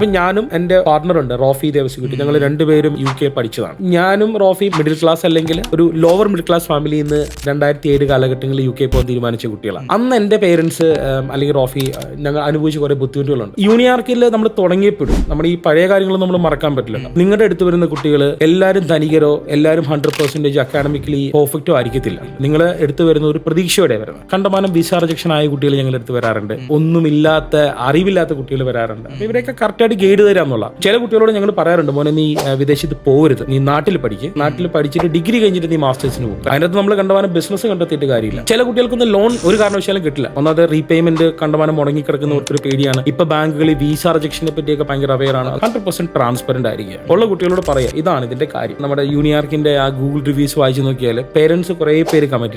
അപ്പൊ ഞാനും എന്റെ പാർട്ണറുണ്ട് റോഫി ദേവസ്കുട്ടി ഞങ്ങൾ രണ്ടുപേരും യു കെ പഠിച്ചതാണ്. ഞാനും റോഫി മിഡിൽ ക്ലാസ് അല്ലെങ്കിൽ ഒരു ലോവർ മിഡിൽ ക്ലാസ് ഫാമിലിയിൽ നിന്ന് രണ്ടായിരത്തി ഏഴ് കാലഘട്ടങ്ങളിൽ യു കെ പോകാൻ തീരുമാനിച്ച കുട്ടികളാണ്. അന്ന് എന്റെ പേരൻസ് അല്ലെങ്കിൽ റോഫി ഞങ്ങൾ അനുഭവിച്ച കുറെ ബുദ്ധിമുട്ടുകളുണ്ട്. യൂണിയാർക്കിൽ നമ്മൾ തുടങ്ങിയപ്പോഴും നമ്മുടെ ഈ പഴയ കാര്യങ്ങൾ നമ്മൾ മറക്കാൻ പറ്റില്ല നിങ്ങളുടെ അടുത്ത് വരുന്ന കുട്ടികൾ എല്ലാവരും ധനികരോ എല്ലാവരും ഹൺഡ്രഡ് പെർസെന്റേജ് അക്കാഡമിക്കലി പെർഫെക്റ്റോ ആയിരിക്കത്തില്ല. നിങ്ങൾ എടുത്തു വരുന്ന ഒരു പ്രതീക്ഷയോടെ വരുന്നത്. കണ്ടമാനം വിസ റിജക്ഷൻ ആയ കുട്ടികൾ ഞങ്ങൾ എടുത്ത് വരാറുണ്ട്. ഒന്നുമില്ലാത്ത അറിവില്ലാത്ത കുട്ടികൾ വരാറുണ്ട്. ഇവരെയൊക്കെ ഇവരെയൊക്കെ കറക്റ്റായിട്ട് ഗൈഡ് തരാന്നുള്ള. ചില കുട്ടികളോട് ഞങ്ങൾ പറയാറുണ്ട് മോനെ നീ വിദേശത്ത് പോകരുത് നീ നാട്ടിൽ പഠിക്ക്. നാട്ടിൽ പഠിച്ചിട്ട് ഡിഗ്രി കഴിഞ്ഞിട്ട് നീ മാസ്റ്റേഴ്സിന് പോകും. അതിനകത്ത് നമ്മൾ കണ്ടമാനം ബിസിനസ് കണ്ടെത്തിയിട്ട് കാര്യമില്ല. ചില കുട്ടികൾക്കൊന്നും ലോൺ ഒരു കാരണവശാലും കിട്ടില്ല. ഒന്നാമത് റീപേയ്മെന്റ് കണ്ടമാനം മുടങ്ങി കിടക്കുന്ന ഒരു പേടിയാണ്. ഇപ്പൊ ബാങ്കുകളിൽ വിസ റിജക്ഷനെ പറ്റിയൊക്കെ ഭയങ്കര അവയർ ആണ്. ഹൺഡ്രഡ് പെർസെന്റ് ട്രാൻസ്പെറന്റ് ആയിരിക്കുക ഉള്ള കുട്ടികളോട് പറയാം ഇതാണ് ഇതിന്റെ കാര്യം. നമ്മുടെ യൂണിയാർക്കിന്റെ ആ ഗൂഗിൾ റിവ്യൂസ് വായിച്ചു നോക്കിയാൽ പേരൻസ് കുറെ പേര് കമന്റ്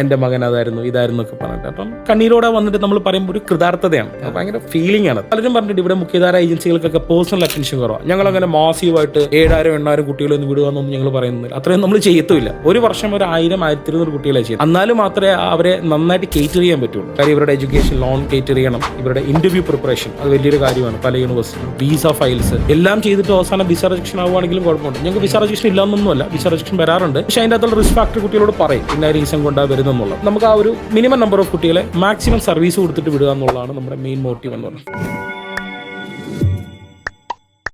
എന്റെ മകൻ അതായിരുന്നു ഇതായിരുന്നു ഒക്കെ പറഞ്ഞിട്ട്. അപ്പം കണ്ണീരോടെ വന്നിട്ട് നമ്മൾ പറയുമ്പോൾ ഒരു കൃതാർത്ഥതയാണ്. ഭയങ്കര ഫീലിംഗ് ആണ്. പലരും പറഞ്ഞിട്ട് ഇവിടെ മുഖ്യധാര ഏജൻസികൾക്കൊക്കെ പേഴ്സണൽ അറ്റൻഷൻ കുറവാണ് ഞങ്ങൾ അങ്ങനെ മാസീവായിട്ട് ഏഴായിരം എണ്ണായിരം കുട്ടികളൊന്നും വിടുകയെന്നൊന്നും ഞങ്ങൾ പറയുന്നില്ല. അത്രയും നമ്മൾ ചെയ്യത്തുമില്ല. ഒരു വർഷം ഒരു ആയിരം ആയിരത്തി ഇരുന്നൂറ് കുട്ടികളെ ചെയ്യും എന്നാലും മാത്രമേ അവരെ നന്നായിട്ട് കേറ്റർ ചെയ്യാൻ പറ്റുള്ളൂ. കാര്യം ഇവരുടെ എഡ്യൂക്കേഷൻ ലോൺ കേറ്റർ ചെയ്യണം. ഇവരുടെ ഇന്റർവ്യൂ പ്രിപ്പറേഷൻ അത് വലിയൊരു കാര്യമാണ് പല യൂണിവേഴ്സിറ്റി വിസ ഫയൽസ് എല്ലാം ചെയ്തിട്ട് അവസാനം വിസ റിജക്ഷൻ ആവുകയാണെങ്കിലും കുഴപ്പമുണ്ട്. ഞങ്ങൾക്ക് വിസ റിജക്ഷൻ ഇല്ലാന്നൊന്നുമല്ല. വിസ റിജക്ഷൻ വരാറുണ്ട്. പക്ഷേ അതിന്റെ അകത്തുള്ള റിസ്ക് ഫാക്ടർ കുട്ടികളോട് പറയും. ഇന്ന റീസൺ കൊണ്ടാണ് വരുന്നെന്നുള്ളത് നമുക്ക് ആ ഒരു മിനിമം നമ്പർ ഓഫ് കുട്ടികളെ മാക്സിമം സർവീസ് കൊടുത്തിട്ട് വിടുക എന്നുള്ളതാണ് നമ്മുടെ മെയിൻ മോട്ടീവ് എന്ന് പറയുന്നത്.